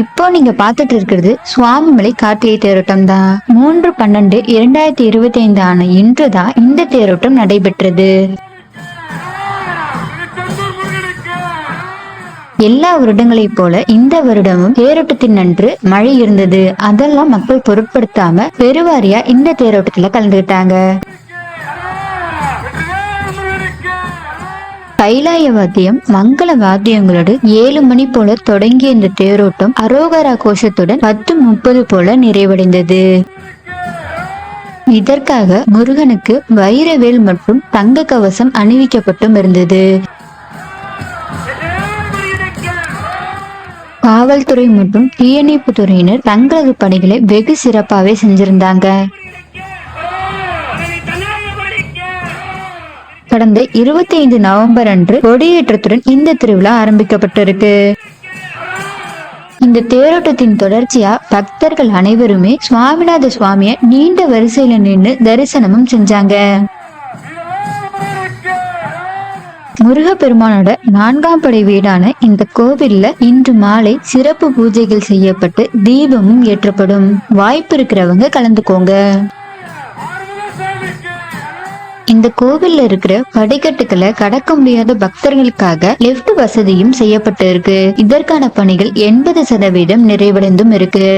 இப்போ நீங்க பார்த்துட்டு இருக்கிறது சுவாமிமலை கார்த்திகை தேரோட்டம் தான். மூன்று பன்னெண்டு இரண்டாயிரத்தி இருபத்தி ஐந்து ஆன இன்றுதான் இந்த தேரோட்டம் நடைபெற்றது. எல்லா வருடங்களைப் போல இந்த வருடமும் தேரோட்டத்தின் அன்று மழை இருந்தது. அதெல்லாம் மக்கள் பொருட்படுத்தாம பெருவாரியா இந்த தேரோட்டத்துல கலந்துக்கிட்டாங்க கைலாய வாத்தியம் மங்கள வாத்தியங்களோடு ஏழு மணி போல தொடங்கிய இந்த தேரோட்டம் அரோகரா கோஷத்துடன் பத்து முப்பது போல நிறைவடைந்தது. இதற்காக முருகனுக்கு வைரவேல் மற்றும் தங்க கவசம் அணிவிக்கப்பட்டும் இருந்தது. காவல்துறை மற்றும் தீயணைப்பு துறையினர் தங்களது பணிகளை வெகு சிறப்பாகவே செஞ்சிருந்தாங்க. கடந்த இருபத்தி ஐந்து நவம்பர் அன்று கொடியேற்றத்துடன் இந்த திருவிழா ஆரம்பிக்கப்பட்டிருக்கு. இந்த தேரோட்டத்தின் தொடர்ச்சியா பக்தர்கள் அனைவருமே சுவாமிநாத சுவாமிய நீண்ட வரிசையில நின்று தரிசனமும் செஞ்சாங்க. முருகப்பெருமானோட நான்காம் படை வீடான இந்த கோவில்ல இன்று மாலை சிறப்பு பூஜைகள் செய்யப்பட்டு தீபமும் ஏற்றப்படும். வாய்ப்பு இருக்கிறவங்க கலந்துக்கோங்க. இந்த கோவில்ல இருக்கிற படிக்கட்டுகளை கடக்க முடியாத பக்தர்களுக்காக லிப்ட் வசதியும் செய்யப்பட்டு இருக்கு இதற்கான பணிகள் எண்பது சதவீதம் நிறைவடைந்தும் இருக்கு.